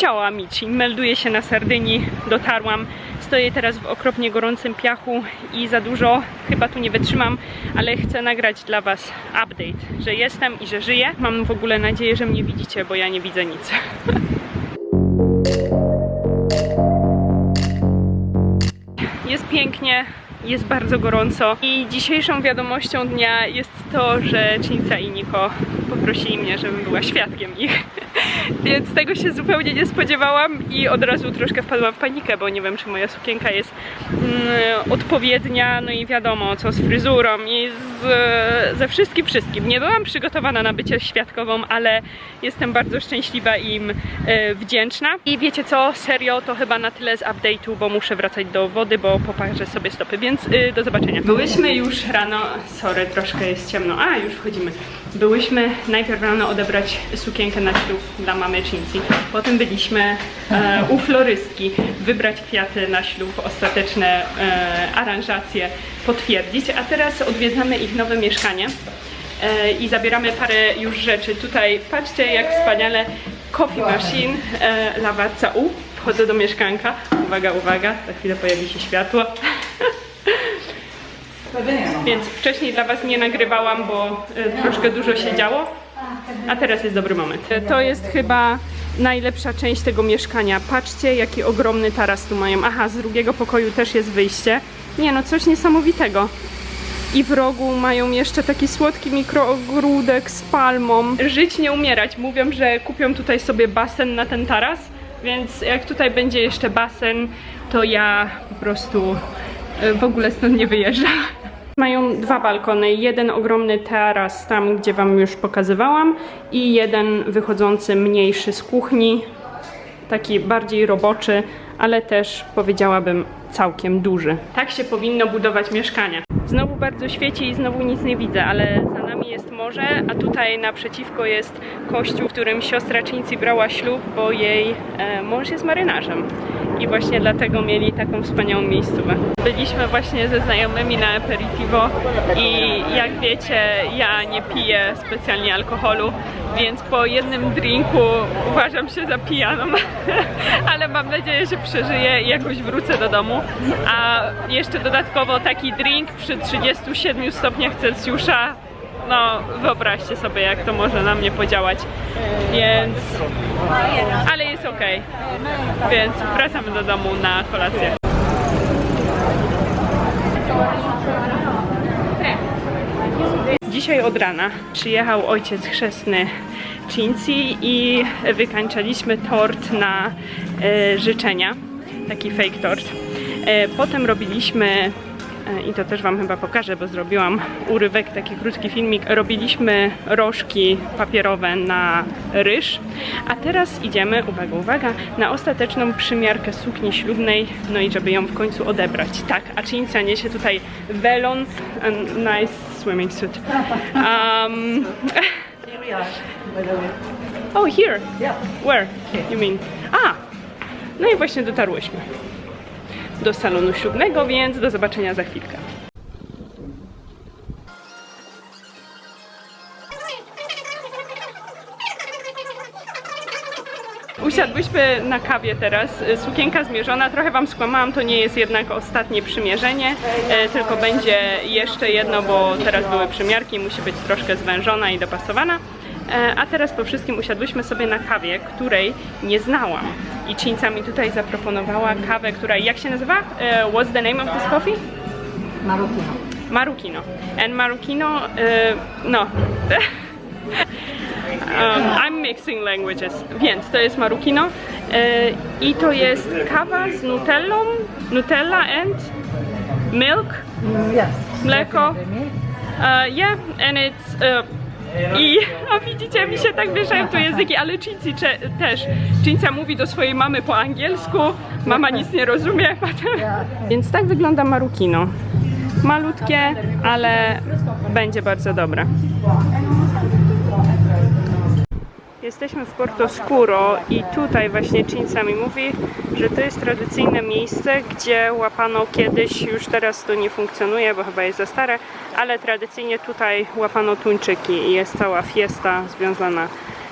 Ciao amici, melduję się na Sardynii, dotarłam. Stoję teraz w okropnie gorącym piachu i za dużo chyba tu nie wytrzymam, ale chcę nagrać dla Was update, że jestem i że żyję. Mam w ogóle nadzieję, że mnie widzicie, bo ja nie widzę nic. Jest pięknie, jest bardzo gorąco i dzisiejszą wiadomością dnia jest to, że Cinca i Niko poprosili mnie, żebym była świadkiem ich. Więc tego się zupełnie nie spodziewałam i od razu troszkę wpadłam w panikę, bo nie wiem, czy moja sukienka jest mm, odpowiednia, no i wiadomo, co z fryzurą i z, ze wszystkim, wszystkim. Nie byłam przygotowana na bycie świadkową, ale jestem bardzo szczęśliwa i im e, wdzięczna. I wiecie co, serio, to chyba na tyle z update'u, bo muszę wracać do wody, bo poparzę sobie stopy, więc y, do zobaczenia. Byłyśmy już rano, sorry, troszkę jest ciemno, a już wchodzimy. Byłyśmy najpierw rano odebrać sukienkę na ślub dla mamy Cincy. Potem byliśmy e, u florystki wybrać kwiaty na ślub, ostateczne e, aranżacje potwierdzić, a teraz odwiedzamy ich nowe mieszkanie e, i zabieramy parę już rzeczy. Tutaj patrzcie jak wspaniale coffee machine e, Lavazza U. Wchodzę do mieszkanka. Uwaga, uwaga, za chwilę pojawi się światło. Więc wcześniej dla Was nie nagrywałam, bo e, troszkę dużo się działo, a teraz jest dobry moment. To jest chyba najlepsza część tego mieszkania. Patrzcie, jaki ogromny taras tu mają. Aha, z drugiego pokoju też jest wyjście. Nie no, coś niesamowitego. I w rogu mają jeszcze taki słodki mikroogródek z palmą. Żyć nie umierać. Mówią, że kupią tutaj sobie basen na ten taras, więc jak tutaj będzie jeszcze basen, to ja po prostu w ogóle stąd nie wyjeżdżam. Mają dwa balkony, jeden ogromny taras tam, gdzie wam już pokazywałam i jeden wychodzący mniejszy z kuchni, taki bardziej roboczy, ale też powiedziałabym całkiem duży. Tak się powinno budować mieszkania. Znowu bardzo świeci i znowu nic nie widzę, ale morze, a tutaj naprzeciwko jest kościół, w którym siostra Cincy brała ślub, bo jej e, mąż jest marynarzem. I właśnie dlatego mieli taką wspaniałą miejscówkę. Byliśmy właśnie ze znajomymi na aperitivo i jak wiecie, ja nie piję specjalnie alkoholu, więc po jednym drinku uważam się za pijaną, ale mam nadzieję, że przeżyję i jakoś wrócę do domu. A jeszcze dodatkowo taki drink przy 37 stopniach Celsjusza, no wyobraźcie sobie jak to może na mnie podziałać. Więc... Ale jest ok. Więc wracamy do domu na kolację. Dzisiaj od rana przyjechał ojciec chrzestny Cincy i wykańczaliśmy tort na e, życzenia, taki fake tort. E, potem robiliśmy, i to też Wam chyba pokażę, bo zrobiłam urywek, taki krótki filmik, robiliśmy rożki papierowe na ryż, a teraz idziemy, uwaga, uwaga, na ostateczną przymiarkę sukni ślubnej, no i żeby ją w końcu odebrać. Tak, a Cincja niesie tutaj welon, and nice swimming suit. Um, Here we are, by the way. oh, here. Yeah. Where? You mean? A! No i właśnie dotarłyśmy do salonu ślubnego, więc do zobaczenia za chwilkę. Usiadłyśmy na kawie teraz, sukienka zmierzona, trochę Wam skłamałam, to nie jest jednak ostatnie przymierzenie, e, tylko będzie jeszcze jedno, bo teraz były przymiarki, musi być troszkę zwężona i dopasowana. E, A teraz po wszystkim usiadłyśmy sobie na kawie, której nie znałam. I Cinca mi tutaj zaproponowała kawę, która, jak się nazywa? E, What's the name of this coffee? Marocchino. Marukino. And Marukino, e, no. Um, I'm mixing languages, więc to jest Marukino e, i to jest kawa z nutellą, nutella and milk, Mm, yes. Mleko. Uh, yeah, and it's. Uh, I a widzicie, mi się tak mieszają tu języki, ale Cincy cze- też. Cinca mówi do swojej mamy po angielsku, mama nic nie rozumie. Więc tak wygląda Marukino. Malutkie, ale będzie bardzo dobre. Jesteśmy w Porto Scuro i tutaj właśnie Cinca mi mówi, że to jest tradycyjne miejsce, gdzie łapano kiedyś, już teraz to nie funkcjonuje, bo chyba jest za stare, ale tradycyjnie tutaj łapano tuńczyki i jest cała fiesta związana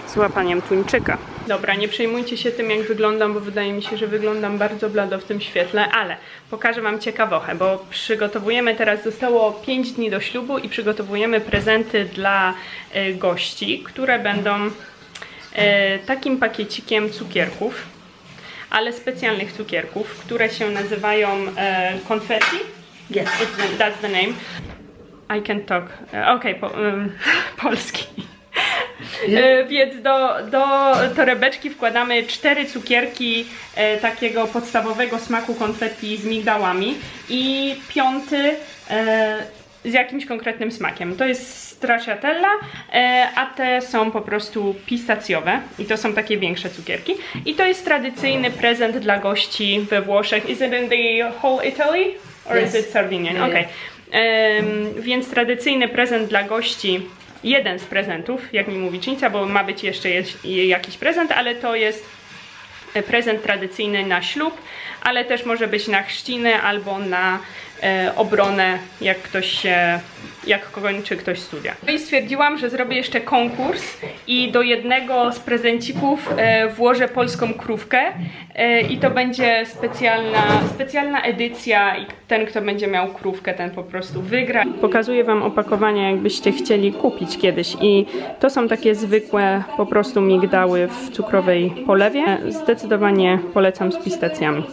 z łapaniem tuńczyka. Dobra, nie przejmujcie się tym, jak wyglądam, bo wydaje mi się, że wyglądam bardzo blado w tym świetle, ale pokażę Wam ciekawochę, bo przygotowujemy teraz, zostało 5 dni do ślubu i przygotowujemy prezenty dla e, gości, które będą takim pakiecikiem cukierków, ale specjalnych cukierków, które się nazywają e, konfetti. Yes. That's the name. I can talk. E, Okej, po, em, polski. E, Więc do, do torebeczki wkładamy cztery cukierki e, takiego podstawowego smaku konfetti z migdałami i piąty e, z jakimś konkretnym smakiem. To jest stracciatella, e, a te są po prostu pistacjowe i to są takie większe cukierki. I to jest tradycyjny prezent dla gości we Włoszech. Is it in the whole Italy? Or Yes. is it Sardinian? Yeah, Okay. Em, więc tradycyjny prezent dla gości, jeden z prezentów, jak mi mówi czyńca, bo ma być jeszcze jakiś prezent, ale to jest prezent tradycyjny na ślub, ale też może być na chrzciny albo na e, obronę, jak ktoś się, jak kończy ktoś studia. No I stwierdziłam, że zrobię jeszcze konkurs i do jednego z prezencików e, włożę polską krówkę e, i to będzie specjalna, specjalna edycja i ten, kto będzie miał krówkę, ten po prostu wygra. Pokazuję Wam opakowania, jakbyście chcieli kupić kiedyś i to są takie zwykłe po prostu migdały w cukrowej polewie. Zdecydowanie polecam z pistacjami.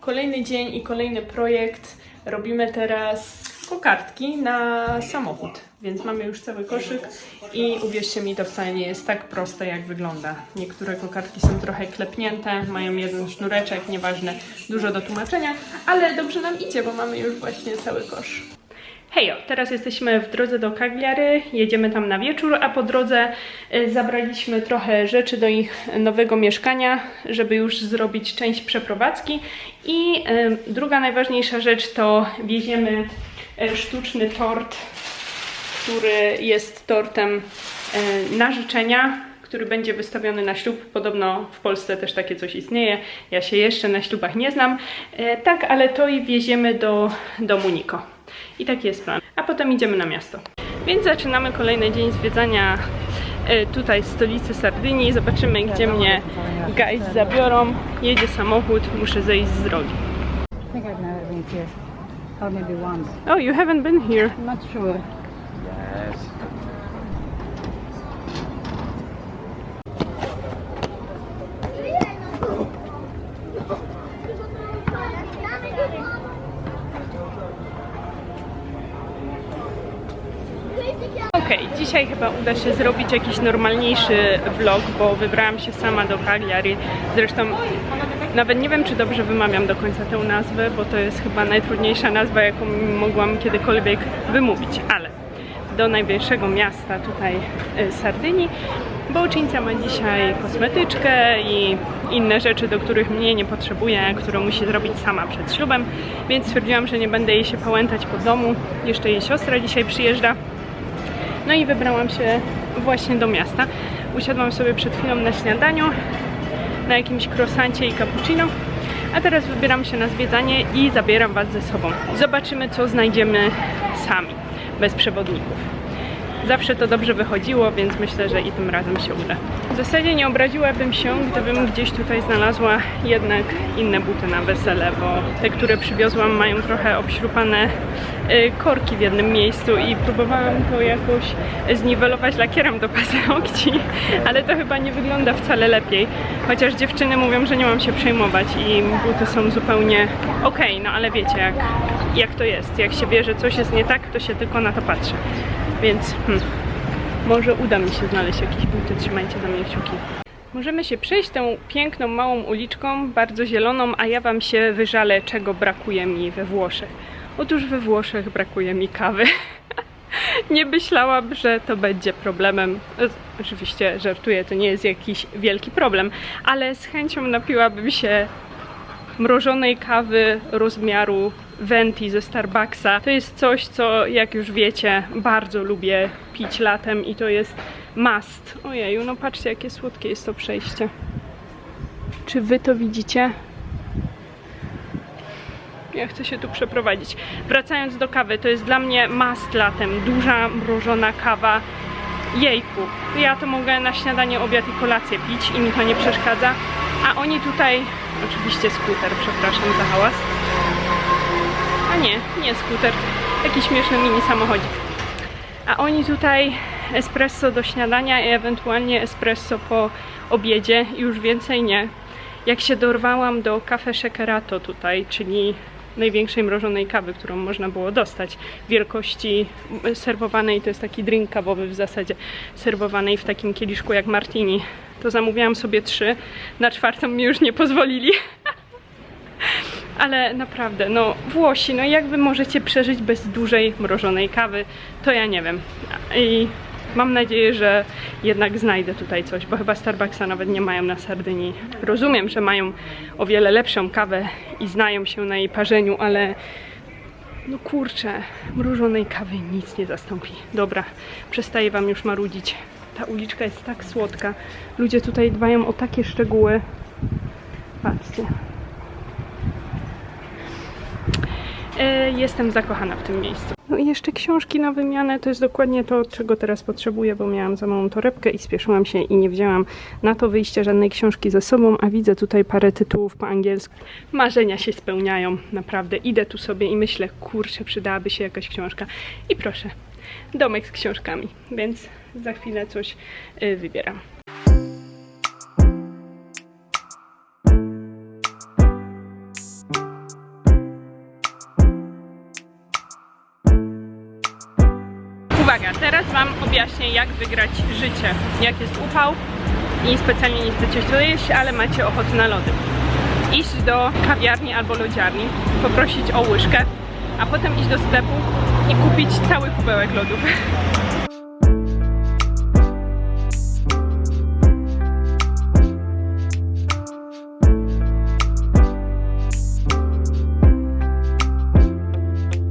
Kolejny dzień i kolejny projekt. Robimy teraz kokardki na samochód, więc mamy już cały koszyk i uwierzcie mi, to wcale nie jest tak proste, jak wygląda. Niektóre kokardki są trochę klepnięte, mają jeden sznureczek, nieważne, dużo do tłumaczenia, ale dobrze nam idzie, bo mamy już właśnie cały kosz. Hejo, teraz jesteśmy w drodze do Cagliary, jedziemy tam na wieczór, a po drodze y, zabraliśmy trochę rzeczy do ich nowego mieszkania, żeby już zrobić część przeprowadzki. I y, druga najważniejsza rzecz to wieziemy sztuczny tort, który jest tortem y, na życzenia, który będzie wystawiony na ślub. Podobno w Polsce też takie coś istnieje. Ja się jeszcze na ślubach nie znam. E, tak, ale to i wieziemy do domu Niko. I taki jest plan. A potem idziemy na miasto. Więc zaczynamy kolejny dzień zwiedzania e, tutaj stolicy Sardynii. Zobaczymy, gdzie mnie guys zabiorą. Jedzie samochód, muszę zejść z drogi. I think I've never been here. Or maybe once. Oh, you haven't been here. I'm not sure. Okej, chyba uda się zrobić jakiś normalniejszy vlog, bo wybrałam się sama do Cagliari. Zresztą nawet nie wiem, czy dobrze wymawiam do końca tę nazwę, bo to jest chyba najtrudniejsza nazwa, jaką mogłam kiedykolwiek wymówić, ale do najbliższego miasta tutaj y, Sardynii, bo uczyńca ma dzisiaj kosmetyczkę i inne rzeczy, do których mnie nie potrzebuje, które musi zrobić sama przed ślubem, więc stwierdziłam, że nie będę jej się pałętać po domu. Jeszcze jej siostra dzisiaj przyjeżdża. No i wybrałam się właśnie do miasta. Usiadłam sobie przed chwilą na śniadaniu, na jakimś croissancie i cappuccino, a teraz wybieram się na zwiedzanie i zabieram Was ze sobą. Zobaczymy, co znajdziemy sami, bez przewodników. Zawsze to dobrze wychodziło, więc myślę, że i tym razem się uda. W zasadzie nie obraziłabym się, gdybym gdzieś tutaj znalazła jednak inne buty na wesele, bo te, które przywiozłam, mają trochę obśrupane y, korki w jednym miejscu i próbowałam to jakoś zniwelować lakierem do paznokci, ale to chyba nie wygląda wcale lepiej. Chociaż dziewczyny mówią, że nie mam się przejmować i buty są zupełnie okej, no ale wiecie jak, jak to jest. Jak się wie, że coś jest nie tak, to się tylko na to patrzy. Więc hmm, może uda mi się znaleźć jakieś buty, trzymajcie za mnie kciuki. Możemy się przejść tą piękną, małą uliczką, bardzo zieloną, a ja Wam się wyżalę, czego brakuje mi we Włoszech. Otóż we Włoszech brakuje mi kawy. Nie myślałam, że to będzie problemem. E, Oczywiście żartuję, to nie jest jakiś wielki problem, ale z chęcią napiłabym się mrożonej kawy rozmiaru Venti ze Starbucksa. To jest coś, co jak już wiecie, bardzo lubię pić latem i to jest must. Ojeju, no patrzcie, jakie słodkie jest to przejście. Czy wy to widzicie? Ja chcę się tu przeprowadzić. Wracając do kawy, to jest dla mnie must latem. Duża, mrożona kawa. Jejku, ja to mogę na śniadanie, obiad i kolację pić i mi to nie przeszkadza. A oni tutaj, oczywiście skuter, przepraszam za hałas. Nie, nie skuter, taki śmieszny mini samochodzik. A oni tutaj espresso do śniadania i ewentualnie espresso po obiedzie, już więcej nie. Jak się dorwałam do Cafe Shakerato tutaj, czyli największej mrożonej kawy, którą można było dostać, wielkości serwowanej, to jest taki drink kawowy w zasadzie, serwowanej w takim kieliszku jak martini, to zamówiłam sobie trzy, na czwartą mi już nie pozwolili. Ale naprawdę, no Włosi, no jak wy możecie przeżyć bez dużej mrożonej kawy, to ja nie wiem. I mam nadzieję, że jednak znajdę tutaj coś, bo chyba Starbucksa nawet nie mają na Sardynii. Rozumiem, że mają o wiele lepszą kawę i znają się na jej parzeniu, ale no kurczę, mrożonej kawy nic nie zastąpi. Dobra, przestaję wam już marudzić. Ta uliczka jest tak słodka. Ludzie tutaj dbają o takie szczegóły. Patrzcie. E, Jestem zakochana w tym miejscu. No i jeszcze książki na wymianę to jest dokładnie to, czego teraz potrzebuję, bo miałam za małą torebkę i spieszyłam się i nie wzięłam na to wyjście żadnej książki ze sobą, a widzę tutaj parę tytułów po angielsku. Marzenia się spełniają, naprawdę. Idę tu sobie i myślę, kurczę, przydałaby się jakaś książka. I proszę, domek z książkami, więc za chwilę coś y, wybieram. Wam objaśnię, jak wygrać życie. Jak jest upał i specjalnie nie chcecie jeść, ale macie ochotę na lody. Iść do kawiarni albo lodziarni, poprosić o łyżkę, a potem iść do sklepu i kupić cały kubełek lodów.